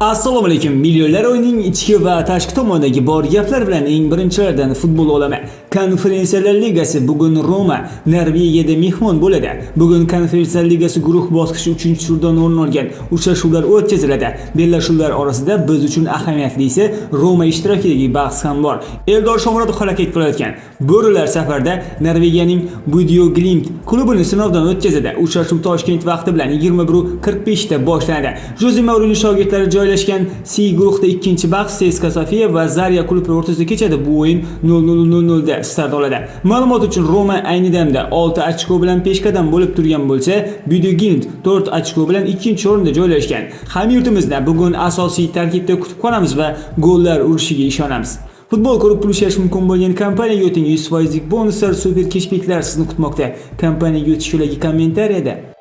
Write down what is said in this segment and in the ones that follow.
Assalomu alaykum. Millionlar o'yining ichki va tashqi tomonidagi bor gaplar bilan eng birinchilardan futbol olami. Konferensiyalar ligasi bugun Roma Norvegiyada mehmon bo'ladi. Bugun Konferensiyalar ligasi guruh bosqichi 3-turdan o'rin olgan uchrashuvlar o'tkaziladi. Bellashuvlar orasida biz uchun ahamiyatlisi Roma ishtirokidagi bahs ham bor. Eldor Shomurodov harakat qilayotgan. Bo'rilar safarda Norvegiyaning Budyoglimt klubini sinovdan o'tkazadi. Uchrashuv Toshkent vaqti bilan 21:45 da boshlanadi. Joze Mourinyo shogirdlari joylashgan C guruhda ikkinchi bahs CSKA Sofia va Zarya klublari o'rtasida kechadi. Bu o'yin 0-0 da start oladi. Ma'lumot uchun Roma ayni damda 6 ochko bilan peshqadam bo'lib turgan bo'lsa, Budugind 4 ochko bilan ikkinchi o'rinda joylashgan. Hamyurtimizda bugun asosiy tarkibda kutib qolamiz va gollar urishiga ishonamiz. Futbol ko'rib pul ishlash mumkin bo'lgan kompaniyaga o'ting 100% lik bonuslar, super keshbeklar sizni kutmoqda. Kompaniyaga o'tish yo'lagi kommentariyada.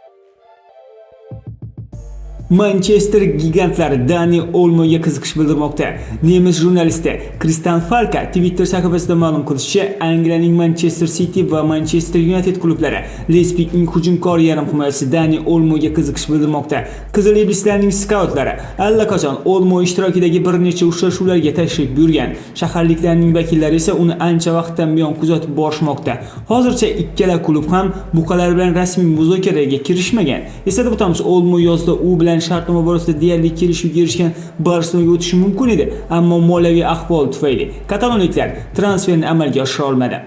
Manchester gigantlari Dani Olmoga qiziqish bildirmoqda. Nemis jurnalisti Kristan Falka Twitter sahifasida ma'lum qilishicha, Angliyaning Manchester City va Manchester United klublari Leipzigning hujumkor yarim himoyachisi Dani Olmoga qiziqish bildirmoqda. Qizil iblislarning skautlari allaqachon Olmo ishtirokidagi bir necha uchrashuvlarga tashrif buyurgan. Shaharliklarning vakillari esa uni ancha vaqtdan buyon kuzatib borishmoqda. Hozircha ikkala klub ham buqalar bilan rasmiy muzokaraga kirishmagan. Eslatib o'tamiz, Olmo yozda u bilan shartnoma borasida deyarli kelishuvga erishgan Barselonaga o'tishi mumkin edi, ammo moliyaviy ahvol tufayli katalonliklar transferni amalga oshira olmadi.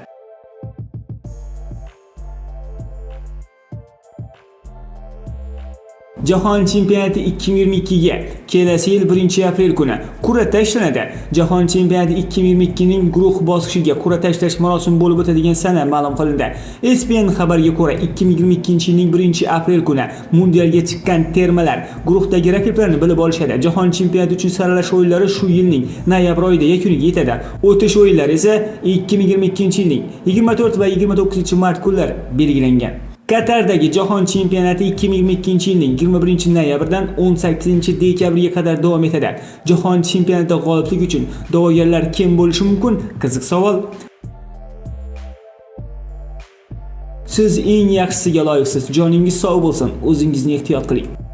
Jahon chempionati 2022 ga kelasi yil 1-aprel kuni qur'a tashlanadi. Jahon chempionati 2022 ning guruh bosqichiga qur'a tashlash marosimi bo'lib o'tadigan sana ma'lum qilindi. ESPN xabariga ko'ra 2022 yilning 1-aprel kuni mundialga chiqqan termalar guruhdagi raqiblarini bilib olishadi. Jahon chempionati uchun saralash o'yinlari shu yilning noyabr oyida yakuniga yetadi. O'tish o'yinlari esa 2022 yilning 24 va 29 mart kunlari belgilangan. Qatardagi Jahon chempionati 2022 yilning 21 noyabrdan 18 dekabrga qadar davom etadi. Jahon chempionatida g'oliblik uchun da'vogarlar kim bo'lishi mumkin? Qiziq savol. Siz eng yaxshisiga loyiqsiz. Joningiz sog' bo'lsin. O'zingizni ehtiyot qiling.